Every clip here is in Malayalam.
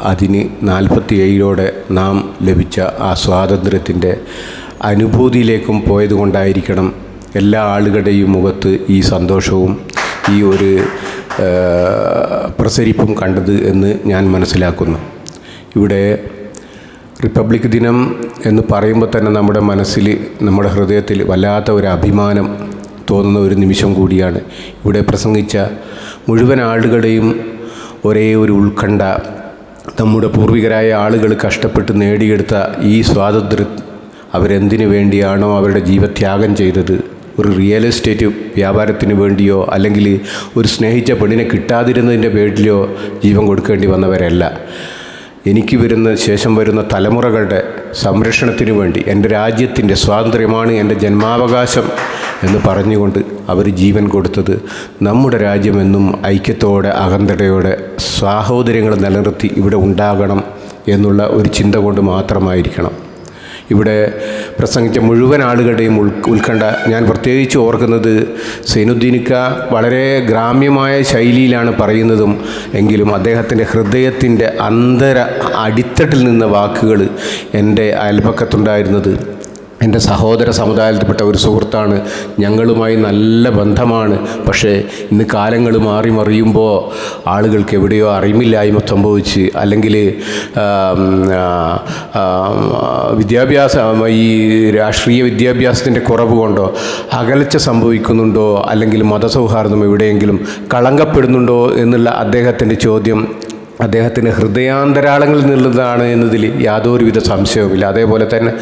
അതിന് നാൽപ്പത്തി ഏഴിലോടെ നാം ലഭിച്ച ആ സ്വാതന്ത്ര്യത്തിന്റെ അനുഭൂതിയിലേക്കും പോയതുകൊണ്ടായിരിക്കണം എല്ലാ ആളുകളുടെയും മുഖത്ത് ഈ സന്തോഷവും ഈ ഒരു പ്രസരിപ്പും കണ്ടത് എന്ന് ഞാൻ മനസ്സിലാക്കുന്നു. ഇവിടെ റിപ്പബ്ലിക് ദിനം എന്ന് പറയുമ്പോൾ തന്നെ നമ്മുടെ മനസ്സിൽ നമ്മുടെ ഹൃദയത്തിൽ വല്ലാത്ത ഒരു അഭിമാനം തോന്നുന്ന ഒരു നിമിഷം കൂടിയാണ്. ഇവിടെ പ്രസംഗിച്ച മുഴുവൻ ആളുകളുടെയും ഒരേ ഒരു ഉത്കണ്ഠ നമ്മുടെ പൂർവികരായ ആളുകൾ കഷ്ടപ്പെട്ട് നേടിയെടുത്ത ഈ സ്വാതന്ത്ര്യം അവരെന്തിനു വേണ്ടിയാണോ അവരുടെ ജീവത്യാഗം ചെയ്തത്? ഒരു റിയൽ എസ്റ്റേറ്റ് വ്യാപാരത്തിന് വേണ്ടിയോ അല്ലെങ്കിൽ ഒരു സ്നേഹിച്ച പെണ്ണിനെ കിട്ടാതിരുന്നതിന്റെ പേരിലോ ജീവൻ കൊടുക്കേണ്ടി വന്നവരല്ല. എനിക്ക് വരുന്ന ശേഷം വരുന്ന തലമുറകളുടെ സംരക്ഷണത്തിന് വേണ്ടി എന്റെ രാജ്യത്തിന്റെ സ്വാതന്ത്ര്യമാണ് എന്റെ ജന്മാവകാശം എന്ന് പറഞ്ഞുകൊണ്ട് അവർ ജീവൻ കൊടുത്തത് നമ്മുടെ രാജ്യമെന്നും ഐക്യത്തോടെ അകന്തതയോടെ സാഹോദര്യങ്ങൾ നിലനിർത്തി ഇവിടെ ഉണ്ടാകണം എന്നുള്ള ഒരു ചിന്ത കൊണ്ട് മാത്രമായിരിക്കണം. ഇവിടെ പ്രസംഗിച്ച മുഴുവൻ ആളുകളുടെയും ഉൾ ഉത്കണ്ഠ ഞാൻ പ്രത്യേകിച്ച് ഓർക്കുന്നത് സൈനുദ്ദീനിക്ക വളരെ ഗ്രാമ്യമായ ശൈലിയിലാണ് പറയുന്നതും എങ്കിലും അദ്ദേഹത്തിന്റെ ഹൃദയത്തിന്റെ അന്തര അടിത്തട്ടിൽ നിന്ന വാക്കുകൾ എന്റെ അയൽപക്കത്തുണ്ടായിരുന്നത് എന്റെ സഹോദര സമുദായത്തിൽപ്പെട്ട ഒരു സുഹൃത്താണ്. ഞങ്ങളുമായി നല്ല ബന്ധമാണ്. പക്ഷേ ഇന്ന് കാലങ്ങൾ മാറി മറിയുമ്പോൾ ആളുകൾക്ക് എവിടെയോ അറിവില്ലായ്മ സംഭവിച്ച് അല്ലെങ്കിൽ വിദ്യാഭ്യാസ ഈ രാഷ്ട്രീയ വിദ്യാഭ്യാസത്തിന്റെ കുറവ് കൊണ്ടോ അകലച്ച സംഭവിക്കുന്നുണ്ടോ അല്ലെങ്കിൽ മതസൗഹാർദ്ദം എവിടെയെങ്കിലും കളങ്കപ്പെടുന്നുണ്ടോ എന്നുള്ള അദ്ദേഹത്തിന്റെ ചോദ്യം അദ്ദേഹത്തിന് ഹൃദയാന്തരാളങ്ങളിൽ നിന്നുള്ളതാണ് എന്നതിൽ യാതൊരുവിധ സംശയവുമില്ല. അതേപോലെ തന്നെ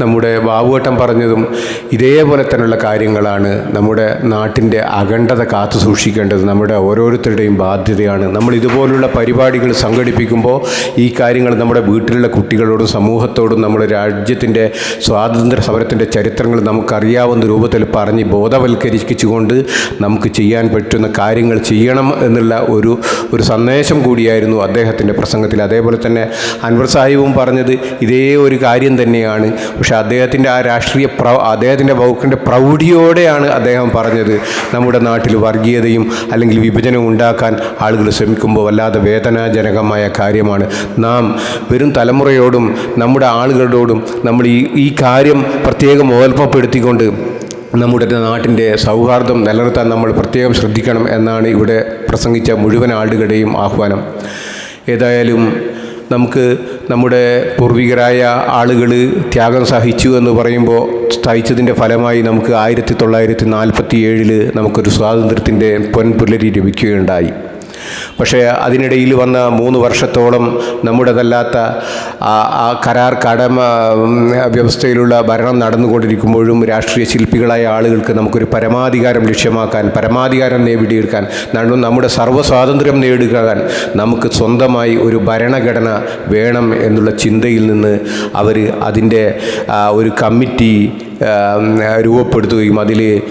നമ്മുടെ ബാബുവട്ടം പറഞ്ഞതും ഇതേപോലെ തന്നെയുള്ള കാര്യങ്ങളാണ് നമ്മുടെ നാട്ടിന്റെ അഖണ്ഡത കാത്തു സൂക്ഷിക്കേണ്ടത്. നമ്മുടെ ഓരോരുത്തരുടെയും ബാധ്യതയാണ്. നമ്മൾ ഇതുപോലുള്ള പരിപാടികൾ സംഘടിപ്പിക്കുമ്പോൾ ഈ കാര്യങ്ങൾ നമ്മുടെ വീട്ടിലുള്ള കുട്ടികളോടും സമൂഹത്തോടും നമ്മുടെ രാജ്യത്തിന്റെ സ്വാതന്ത്ര്യ സമരത്തിന്റെ ചരിത്രങ്ങൾ നമുക്കറിയാവുന്ന രൂപത്തിൽ പറഞ്ഞ് ബോധവൽക്കരിച്ചുകൊണ്ട് നമുക്ക് ചെയ്യാൻ പറ്റുന്ന കാര്യങ്ങൾ ചെയ്യണം എന്നുള്ള ഒരു ഒരു സന്ദേശം കൂടിയായിരുന്നു അദ്ദേഹത്തിന്റെ പ്രസംഗത്തിൽ അതേപോലെ തന്നെ അൻവർ സാഹിബും പറഞ്ഞത് ഇതേ ഒരു കാര്യം തന്നെയാണ്. പക്ഷേ അദ്ദേഹത്തിന്റെ ആ രാഷ്ട്രീയ പ്ര അദ്ദേഹത്തിന്റെ വകുപ്പിന്റെ പ്രൗഢിയോടെയാണ് അദ്ദേഹം പറഞ്ഞത് നമ്മുടെ നാട്ടിൽ വർഗീയതയും അല്ലെങ്കിൽ വിഭജനം ഉണ്ടാക്കാൻ ആളുകൾ ശ്രമിക്കുമ്പോൾ വല്ലാതെ വേദനാജനകമായ കാര്യമാണ്. നാം വരും തലമുറയോടും നമ്മുടെ ആളുകളോടും നമ്മൾ ഈ ഈ കാര്യം പ്രത്യേകം ഓൽപ്പപ്പെടുത്തിക്കൊണ്ട് നമ്മുടെ നാട്ടിന്റെ സൗഹാർദ്ദം നിലനിർത്താൻ നമ്മൾ പ്രത്യേകം ശ്രദ്ധിക്കണം എന്നാണ് ഇവിടെ പ്രസംഗിച്ച മുഴുവൻ ആളുകളുടെയും ആഹ്വാനം. ഏതായാലും നമുക്ക് നമ്മുടെ പൂർവികരായ ആളുകൾ ത്യാഗം സഹിച്ചു എന്ന് പറയുമ്പോൾ സഹിച്ചതിന്റെ ഫലമായി നമുക്ക് ആയിരത്തി തൊള്ളായിരത്തി നാൽപ്പത്തി ഏഴിൽ നമുക്കൊരു സ്വാതന്ത്ര്യത്തിന്റെ പൊൻപുലരി ലഭിക്കുകയുണ്ടായി. പക്ഷേ അതിനിടയിൽ വന്ന മൂന്ന് വർഷത്തോളം നമ്മുടേതല്ലാത്ത ആ കരാർ കടമ വ്യവസ്ഥയിലുള്ള ഭരണം നടന്നുകൊണ്ടിരിക്കുമ്പോഴും രാഷ്ട്രീയ ശില്പികളായ ആളുകൾക്ക് നമുക്കൊരു പരമാധികാരം ലക്ഷ്യമാക്കാൻ പരമാധികാരം നേടിയെടുക്കാൻ നമ്മ- നമ്മുടെ സർവസ്വാതന്ത്ര്യം നേടുകാൻ നമുക്ക് സ്വന്തമായി ഒരു ഭരണഘടന വേണം എന്നുള്ള ചിന്തയിൽ നിന്ന് അവർ അതിന്റെ ഒരു കമ്മിറ്റി രൂപപ്പെടുത്തുകയും അതിൽ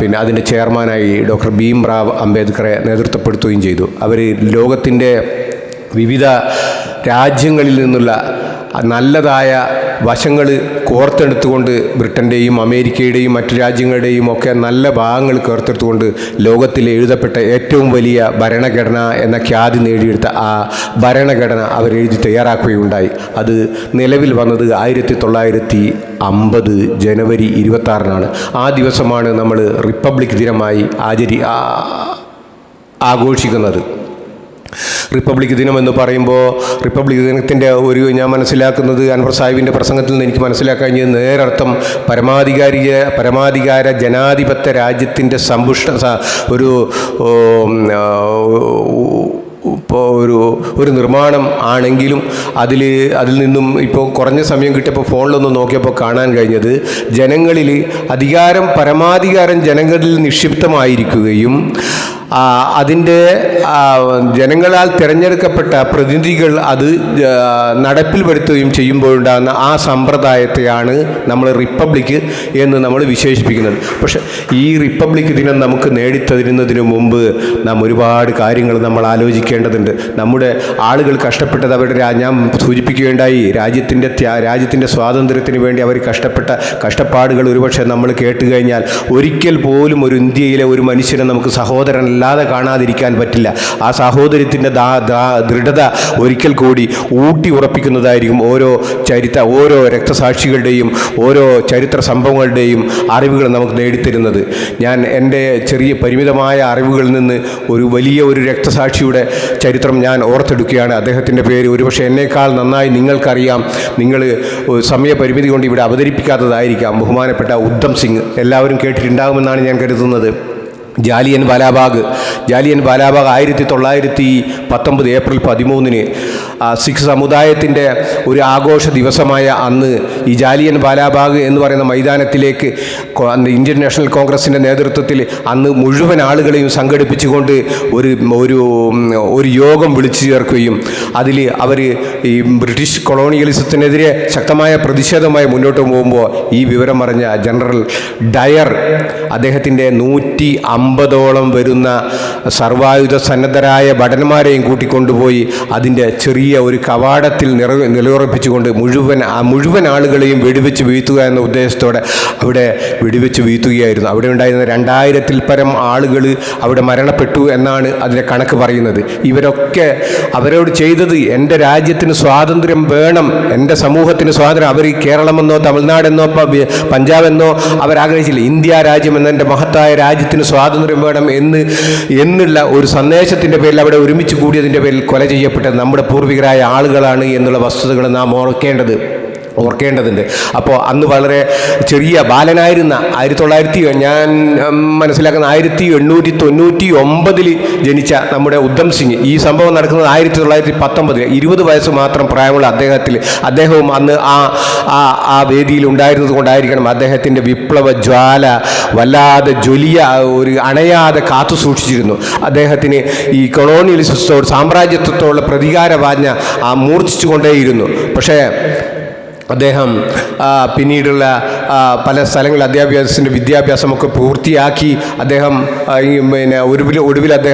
പിന്നെ അതിന്റെ ചെയർമാനായി ഡോക്ടർ ഭീം റാവ് അംബേദ്കറെ നേതൃത്വപ്പെടുത്തുകയും ചെയ്തു. അവർ ലോകത്തിന്റെ വിവിധ രാജ്യങ്ങളിൽ നിന്നുള്ള നല്ലതായ വശങ്ങൾ കോർത്തെടുത്തുകൊണ്ട് ബ്രിട്ടന്റെയും അമേരിക്കയുടെയും മറ്റു രാജ്യങ്ങളുടെയും ഒക്കെ നല്ല ഭാഗങ്ങൾ കോർത്തെടുത്തുകൊണ്ട് ലോകത്തിൽ എഴുതപ്പെട്ട ഏറ്റവും വലിയ ഭരണഘടന എന്ന ഖ്യാതി നേടിയെടുത്ത ആ ഭരണഘടന അവരെഴുതി തയ്യാറാക്കുകയുണ്ടായി. അത് നിലവിൽ വന്നത് ആയിരത്തി തൊള്ളായിരത്തി അമ്പത് ജനുവരി ഇരുപത്താറിനാണ്. ആ ദിവസമാണ് നമ്മൾ റിപ്പബ്ലിക് ദിനമായി ആചരി ആഘോഷിക്കുന്നത്. റിപ്പബ്ലിക് ദിനം എന്ന് പറയുമ്പോൾ റിപ്പബ്ലിക് ദിനത്തിന്റെ ഒരു ഞാൻ മനസ്സിലാക്കുന്നത് അൻവർ സാഹിബിന്റെ പ്രസംഗത്തിൽ നിന്ന് എനിക്ക് മനസ്സിലാക്കാൻ കഴിഞ്ഞത് നേരർത്ഥം പരമാധികാരി പരമാധികാര ജനാധിപത്യ രാജ്യത്തിന്റെ സമ്പുഷ്ട ഒരു ഇപ്പോൾ ഒരു ഒരു നിർമ്മാണം ആണെങ്കിലും അതിൽ അതിൽ നിന്നും ഇപ്പോൾ കുറഞ്ഞ സമയം കിട്ടിയപ്പോൾ ഫോണിലൊന്ന് നോക്കിയപ്പോൾ കാണാൻ കഴിഞ്ഞത് ജനങ്ങളിൽ അധികാരം പരമാധികാരം ജനങ്ങളിൽ നിക്ഷിപ്തമായിരിക്കുകയും അതിന്റെ ജനങ്ങളാൽ തിരഞ്ഞെടുക്കപ്പെട്ട പ്രതിനിധികൾ അത് നടപ്പിൽ വരുത്തുകയും ചെയ്യുമ്പോഴുണ്ടാകുന്ന ആ സമ്പ്രദായത്തെയാണ് നമ്മൾ റിപ്പബ്ലിക് എന്ന് നമ്മൾ വിശേഷിപ്പിക്കുന്നത്. പക്ഷെ ഈ റിപ്പബ്ലിക് ദിനം നമുക്ക് നേടിത്തരുന്നതിന് മുമ്പ് നാം ഒരുപാട് കാര്യങ്ങൾ നമ്മൾ ആലോചിക്കേണ്ടതുണ്ട്. നമ്മുടെ ആളുകൾ കഷ്ടപ്പെട്ടത് അവരുടെ ഞാൻ സൂചിപ്പിക്കുകയുണ്ടായി രാജ്യത്തിന്റെ രാജ്യത്തിന്റെ സ്വാതന്ത്ര്യത്തിന് വേണ്ടി അവർ കഷ്ടപ്പെട്ട കഷ്ടപ്പാടുകൾ ഒരുപക്ഷെ നമ്മൾ കേട്ടുകഴിഞ്ഞാൽ ഒരിക്കൽ പോലും ഒരു ഇന്ത്യയിലെ ഒരു മനുഷ്യനെ നമുക്ക് സഹോദരനല്ല വല്ലാതെ കാണാതിരിക്കാൻ പറ്റില്ല. ആ സാഹോദര്യത്തിന്റെ ദൃഢത ഒരിക്കൽ കൂടി ഊട്ടി ഉറപ്പിക്കുന്നതായിരിക്കും ഓരോ ചരിത്ര ഓരോ രക്തസാക്ഷികളുടെയും ഓരോ ചരിത്ര സംഭവങ്ങളുടെയും അറിവുകൾ നമുക്ക് നേടിത്തരുന്നത്. ഞാൻ എന്റെ ചെറിയ പരിമിതമായ അറിവുകളിൽ നിന്ന് ഒരു വലിയ ഒരു രക്തസാക്ഷിയുടെ ചരിത്രം ഞാൻ ഓർത്തെടുക്കുകയാണ്. അദ്ദേഹത്തിന്റെ പേര് ഒരുപക്ഷെ എന്നേക്കാൾ നന്നായി നിങ്ങൾക്കറിയാം. നിങ്ങൾ സമയപരിമിതി കൊണ്ട് ഇവിടെ അവതരിപ്പിക്കാത്തതായിരിക്കാം. ബഹുമാനപ്പെട്ട ഉദ്ധം സിംഗ് എല്ലാവരും കേട്ടിട്ടുണ്ടാകുമെന്നാണ് ഞാൻ കരുതുന്നത്. ജാലിയൻ വാലാബാഗ് ജാലിയൻ വാലാബാഗ് ആയിരത്തി തൊള്ളായിരത്തി പത്തൊമ്പത് ഏപ്രിൽ പതിമൂന്നിന് സിഖ് സമുദായത്തിന്റെ ഒരു ആഘോഷ ദിവസമായ അന്ന് ഈ ജാലിയൻ വാലാബാഗ് എന്ന് പറയുന്ന മൈതാനത്തിലേക്ക് ഇന്ത്യൻ നാഷണൽ കോൺഗ്രസിന്റെ നേതൃത്വത്തിൽ അന്ന് മുഴുവൻ ആളുകളെയും സംഘടിപ്പിച്ചുകൊണ്ട് ഒരു ഒരു ഒരു യോഗം വിളിച്ചു ചേർക്കുകയും അതിൽ അവർ ഈ ബ്രിട്ടീഷ് കൊളോണിയലിസത്തിനെതിരെ ശക്തമായ പ്രതിഷേധമായി മുന്നോട്ട് പോകുമ്പോൾ ഈ വിവരം അറിഞ്ഞ ജനറൽ ഡയർ അദ്ദേഹത്തിന്റെ നൂറ്റി അമ്പതോളം വരുന്ന സർവായുധ സന്നദ്ധരായ ഭടന്മാരെയും കൂട്ടിക്കൊണ്ടുപോയി അതിന്റെ ചെറിയ ഒരു കവാടത്തിൽ നിറ നിലയുറപ്പിച്ചുകൊണ്ട് മുഴുവൻ ആ മുഴുവൻ ആളുകളെയും വെടിവെച്ച് വീഴ്ത്തുക എന്ന ഉദ്ദേശത്തോടെ അവിടെ വെടിവെച്ച് വീഴ്ത്തുകയായിരുന്നു. അവിടെ ഉണ്ടായിരുന്ന രണ്ടായിരത്തിൽ പരം ആളുകൾ അവിടെ മരണപ്പെട്ടു എന്നാണ് അതിന്റെ കണക്ക് പറയുന്നത്. ഇവരൊക്കെ അവരോട് ചെയ്തത് എന്റെ രാജ്യത്തിന് സ്വാതന്ത്ര്യം വേണം എന്റെ സമൂഹത്തിന് സ്വാതന്ത്ര്യം അവർ കേരളമെന്നോ തമിഴ്നാടെന്നോ പഞ്ചാബ് എന്നോ അവരാഗ്രഹിച്ചില്ല ഇന്ത്യ രാജ്യം എന്ന എന്റെ മഹത്തായ രാജ്യത്തിന് സ്വാതന്ത്ര്യം വേണം എന്ന് എന്നുള്ള ഒരു സന്ദേശത്തിന്റെ പേരിൽ അവിടെ ഒരുമിച്ച് കൂടിയതിന്റെ പേരിൽ കൊല ചെയ്യപ്പെട്ട നമ്മുടെ പൂർവികരായ ആളുകളാണ് എന്നുള്ള വസ്തുതകൾ നാം ഓർക്കേണ്ടത്. ഓർക്കേണ്ടതുണ്ട്. അപ്പോൾ അന്ന് വളരെ ചെറിയ ബാലനായിരുന്ന ആയിരത്തി തൊള്ളായിരത്തി ഞാൻ മനസ്സിലാക്കുന്ന ആയിരത്തി എണ്ണൂറ്റി തൊണ്ണൂറ്റി ഒമ്പതിൽ ജനിച്ച നമ്മുടെ ഉദ്ധം സിംഗ്. ഈ സംഭവം നടക്കുന്നത് ആയിരത്തി തൊള്ളായിരത്തി പത്തൊമ്പതിൽ ഇരുപത് വയസ്സ് മാത്രം പ്രായമുള്ള അദ്ദേഹത്തിൽ അദ്ദേഹവും അന്ന് ആ ആ ആ വേദിയിൽ ഉണ്ടായിരുന്നത് കൊണ്ടായിരിക്കണം അദ്ദേഹത്തിന്റെ വിപ്ലവ ജ്വാല വല്ലാതെ ജ്വലിയ ഒരു അണയാതെ കാത്തു സൂക്ഷിച്ചിരുന്നു. അദ്ദേഹത്തിന് ഈ കൊളോണിയലിസത്തോട് സാമ്രാജ്യത്വത്തോടുള്ള പ്രതികാരവാജ്ഞ ആ മൂർച്ഛിച്ചു കൊണ്ടേയിരുന്നു പക്ഷേ അദ്ദേഹം പിന്നീടുള്ള പല സ്ഥലങ്ങളിൽ അധ്യാഭ്യാസത്തിന്റെ വിദ്യാഭ്യാസമൊക്കെ പൂർത്തിയാക്കി അദ്ദേഹം പിന്നെ ഒടുവിൽ ഒടുവിൽ അദ്ദേഹം